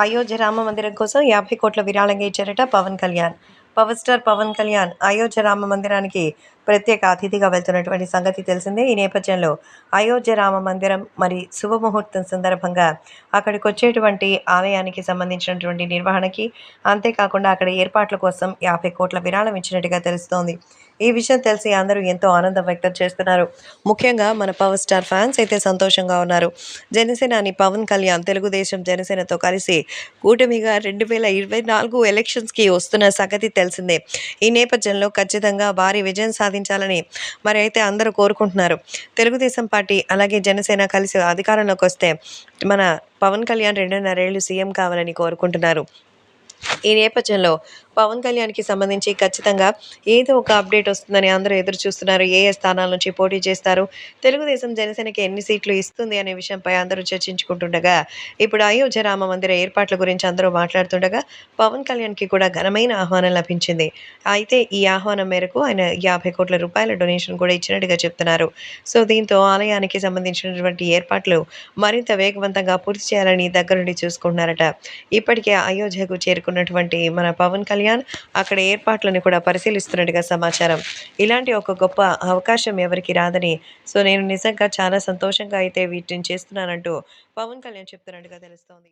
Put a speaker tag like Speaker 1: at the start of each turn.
Speaker 1: అయోధ్య రామ మందిరం కోసం యాభై కోట్ల విరాళంగా ఇచ్చారట పవన్ కళ్యాణ్. పవర్ స్టార్ పవన్ కళ్యాణ్ అయోధ్య రామ మందిరానికి ప్రత్యేక అతిథిగా వెళ్తున్నటువంటి సంగతి తెలిసిందే. ఈ నేపథ్యంలో అయోధ్య రామ మందిరం మరి శుభముహూర్తం సందర్భంగా అక్కడికి వచ్చేటువంటి ఆలయానికి సంబంధించినటువంటి నిర్వహణకి అంతేకాకుండా అక్కడ ఏర్పాట్ల కోసం యాభై కోట్ల విరాళం ఇచ్చినట్టుగా తెలుస్తోంది. ఈ విషయం తెలిసి అందరూ ఎంతో ఆనందం వ్యక్తం చేస్తున్నారు. ముఖ్యంగా మన పవర్ స్టార్ ఫ్యాన్స్ అయితే సంతోషంగా ఉన్నారు. జనసేనాని పవన్ కళ్యాణ్ తెలుగుదేశం జనసేనతో కలిసి కూటమిగా రెండు వేల ఇరవై నాలుగు ఎలక్షన్స్కి వస్తున్న సంగతి తెలిసిందే. ఈ నేపథ్యంలో ఖచ్చితంగా భారీ విజయం సాధించాలని మరి అయితే అందరూ కోరుకుంటున్నారు. తెలుగుదేశం పార్టీ అలాగే జనసేన కలిసి అధికారంలోకి వస్తే మన పవన్ కళ్యాణ్ రెండున్నరేళ్ళు సీఎం కావాలని కోరుకుంటున్నారు. ఈ నేపథ్యంలో పవన్ కళ్యాణ్కి సంబంధించి ఖచ్చితంగా ఏదో ఒక అప్డేట్ వస్తుందని అందరూ ఎదురు చూస్తున్నారు. ఏ ఏ స్థానాల నుంచి పోటీ చేస్తారు? తెలుగుదేశం జనసేనకి ఎన్ని సీట్లు ఇస్తుంది అనే విషయంపై అందరూ చర్చించుకుంటుండగా ఇప్పుడు అయోధ్య రామ మందిర ఏర్పాట్ల గురించి అందరూ మాట్లాడుతుండగా పవన్ కళ్యాణ్కి కూడా ఘనమైన ఆహ్వానం లభించింది. అయితే ఈ ఆహ్వానం మేరకు ఆయన యాభై కోట్ల రూపాయల డొనేషన్ కూడా ఇచ్చినట్టుగా చెప్తున్నారు. సో దీంతో ఆలయానికి సంబంధించినటువంటి ఏర్పాట్లు మరింత వేగవంతంగా పూర్తి చేయాలని దగ్గరుండి చూసుకుంటున్నారట. ఇప్పటికే అయోధ్యకు చేరుకున్నటువంటి మన పవన్ కళ్యాణ్ అక్కడ ఏర్పాట్లను కూడా పరిశీలిస్తున్నట్టుగా సమాచారం. ఇలాంటి ఒక గొప్ప అవకాశం ఎవరికి రాదని సో నేను నిజంగా చాలా సంతోషంగా అయితే వీటిని చేస్తున్నానంటూ పవన్ కళ్యాణ్ చెప్తున్నట్టుగా తెలుస్తోంది.